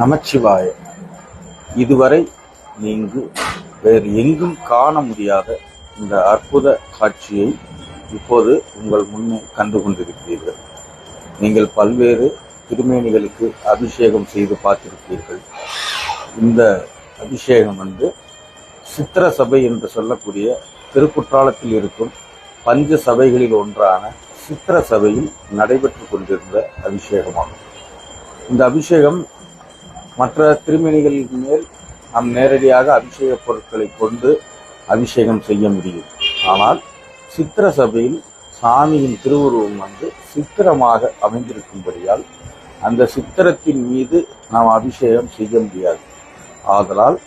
நமச்சிவாய இதுவரை நீங்கு வேறு எங்கும் காண முடியாத இந்த அற்புத காட்சியை இப்போது உங்கள் முன்னே கண்டு கொண்டிருக்கிறீர்கள். நீங்கள் பல்வேறு திருமேனிகளுக்கு அபிஷேகம் செய்து பார்த்திருப்பீர்கள். இந்த அபிஷேகம் வந்து சித்திர சபை என்று சொல்லக்கூடிய திருக்குற்றாலத்தில் இருக்கும் பஞ்ச சபைகளில் ஒன்றான சித்திர சபையில் நடைபெற்று கொண்டிருந்த அபிஷேகமாகும். இந்த அபிஷேகம் மற்ற திருமணிகளின் மேல் நாம் நேரடியாக அபிஷேக பொருட்களை கொண்டு அபிஷேகம் செய்ய முடியும். ஆனால் சித்திர சபையில் சாமியின் திருவுருவம் வந்து சித்திரமாக அமைந்திருக்கும்படியால் அந்த சித்திரத்தின் மீது நாம் அபிஷேகம் செய்ய முடியாது. ஆதலால்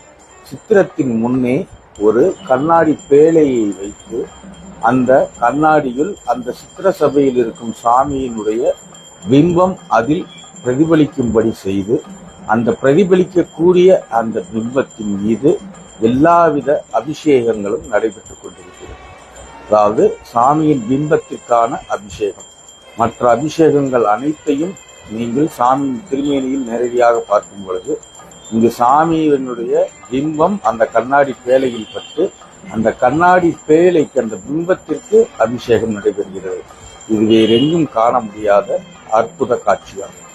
சித்திரத்தின் முன்னே ஒரு கண்ணாடி பேழையை வைத்து அந்த கண்ணாடியில் அந்த சித்திர சபையில் இருக்கும் சாமியினுடைய பிம்பம் அதில் பிரதிபலிக்கும்படி செய்து அந்த பிரதிபலிக்கக்கூடிய அந்த பிம்பத்தின் மீது எல்லாவித அபிஷேகங்களும் நடைபெற்றுக் கொண்டிருக்கிறது. அதாவது சாமியின் பிம்பத்திற்கான அபிஷேகம். மற்ற அபிஷேகங்கள் அனைத்தையும் நீங்கள் சாமியின் திருமேனியில் நேரடியாக பார்க்கும் பொழுது இங்கு சாமியினுடைய பிம்பம் அந்த கண்ணாடி பேழையில் பட்டு அந்த கண்ணாடி பேழைக்கு அந்த பிம்பத்திற்கு அபிஷேகம் நடைபெறுகிறது. இது வேறெங்கும் காண முடியாத அற்புத காட்சியாகும்.